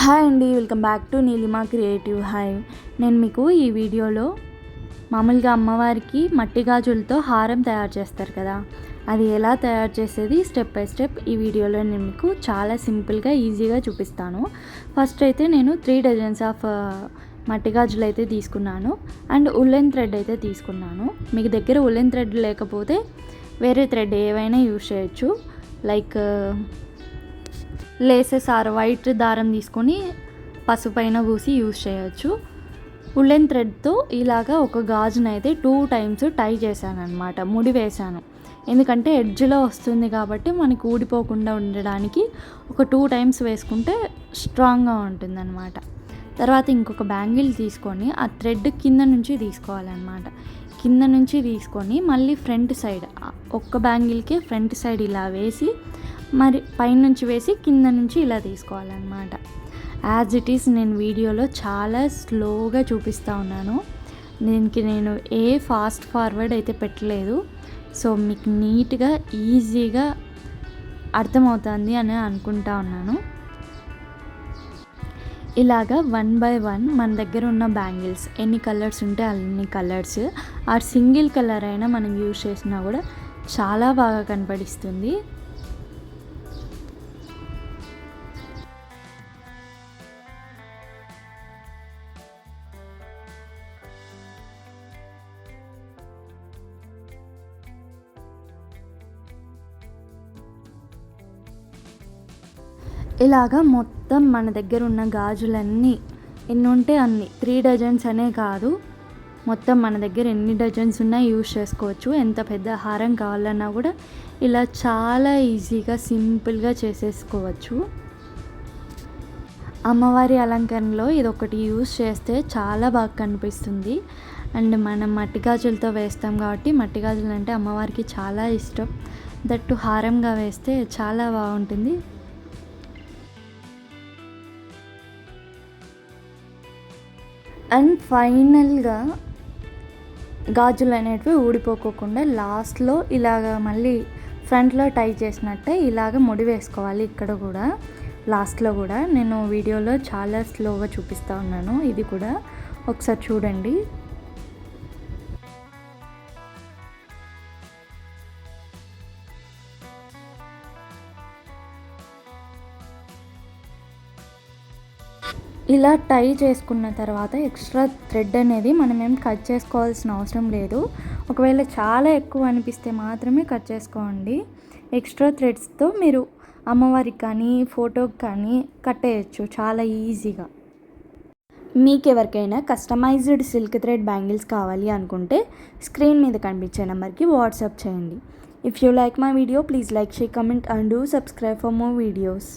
Hi అండి welcome back to Neelima creative hi నేను మీకు ఈ వీడియోలో మామూలుగా అమ్మవారికి మట్టి గాజులతో హారం తయారు చేస్తారు కదా. అది ఎలా తయారు చేసేది స్టెప్ బై స్టెప్ ఈ వీడియోలో నేను మీకు చాలా సింపుల్గా ఈజీగా చూపిస్తాను. ఫస్ట్ అయితే నేను త్రీ డజన్స్ ఆఫ్ మట్టి గాజులు అయితే తీసుకున్నాను. అండ్ ఉల్లెన్ థ్రెడ్ అయితే తీసుకున్నాను. మీకు దగ్గర ఉల్లెన్ థ్రెడ్ లేకపోతే వేరే థ్రెడ్ ఏవైనా యూజ్ చేయొచ్చు. లైక్ లేసెస్ ఆర్ వైట్ దారం తీసుకొని పసుపైన పూసి యూజ్ చేయొచ్చు. ఉల్లెన్ థ్రెడ్తో ఇలాగా ఒక గాజును అయితే టూ టైమ్స్ టై చేశాను అనమాట ముడి వేశాను. ఎందుకంటే ఎడ్జ్లో వస్తుంది కాబట్టి మనకి ఊడిపోకుండా ఉండడానికి ఒక టూ టైమ్స్ వేసుకుంటే స్ట్రాంగ్గా ఉంటుంది అనమాట తర్వాత ఇంకొక బ్యాంగిల్ తీసుకొని ఆ థ్రెడ్ కింద నుంచి తీసుకోవాలన్నమాట. కింద నుంచి తీసుకొని మళ్ళీ ఫ్రంట్ సైడ్ ఒక్క బ్యాంగిల్కే ఫ్రంట్ సైడ్ ఇలా వేసి మరి పైనుంచి వేసి కింద నుంచి ఇలా తీసుకోవాలన్నమాట. యాజ్ ఇట్ ఈస్ నేను వీడియోలో చాలా స్లోగా చూపిస్తూ ఉన్నాను. దీనికి నేను ఏ ఫాస్ట్ ఫార్వర్డ్ అయితే పెట్టలేదు. సో మీకు నీట్గా ఈజీగా అర్థమవుతుంది అని అనుకుంటా ఉన్నాను. ఇలాగా వన్ బై వన్ మన దగ్గర ఉన్న బ్యాంగిల్స్ ఎన్ని కలర్స్ ఉంటే అన్ని కలర్స్ ఆ సింగిల్ కలర్ అయినా మనం యూజ్ చేసినా కూడా చాలా బాగా కనపడిస్తుంది. ఇలాగా మొత్తం మన దగ్గర ఉన్న గాజులన్నీ ఎన్ని ఉంటే అన్ని త్రీ డజన్స్ అనే కాదు. మొత్తం మన దగ్గర ఎన్ని డజన్స్ ఉన్నా యూజ్ చేసుకోవచ్చు. ఎంత పెద్ద హారం కావాలన్నా కూడా ఇలా చాలా ఈజీగా సింపుల్గా చేసేసుకోవచ్చు. అమ్మవారి అలంకరణలో ఇది ఒకటి యూజ్ చేస్తే చాలా బాగా కనిపిస్తుంది. అండ్ మనం మట్టి గాజులతో వేస్తాం కాబట్టి మట్టి గాజులు అంటే అమ్మవారికి చాలా ఇష్టం. దట్టు హారంగా వేస్తే చాలా బాగుంటుంది. అండ్ ఫైనల్గా గాజులు అనేటివి ఊడిపోకోకుండా లాస్ట్లో ఇలాగ మళ్ళీ ఫ్రంట్లో టై చేసినట్టే ఇలాగ ముడి వేసుకోవాలి ఇక్కడ కూడా. లాస్ట్లో కూడా నేను వీడియోలో చాలా స్లోగా చూపిస్తూ ఉన్నాను. ఇది కూడా ఒకసారి చూడండి. ఇలా టై చేసుకున్న తర్వాత ఎక్స్ట్రా థ్రెడ్ అనేది మనం ఏం కట్ చేసుకోవాల్సిన అవసరం లేదు. ఒకవేళ చాలా ఎక్కువ అనిపిస్తే మాత్రమే కట్ చేసుకోండి. ఎక్స్ట్రా థ్రెడ్స్తో మీరు అమ్మవారికి కానీ ఫోటోకి కానీ కట్టేయచ్చు చాలా ఈజీగా. మీకు ఎవరికైనా కస్టమైజ్డ్ సిల్క్ థ్రెడ్ బ్యాంగిల్స్ కావాలి అనుకుంటే స్క్రీన్ మీద కనిపించే నెంబర్కి వాట్సాప్ చేయండి. If you like my video please like share comment and do subscribe for more videos.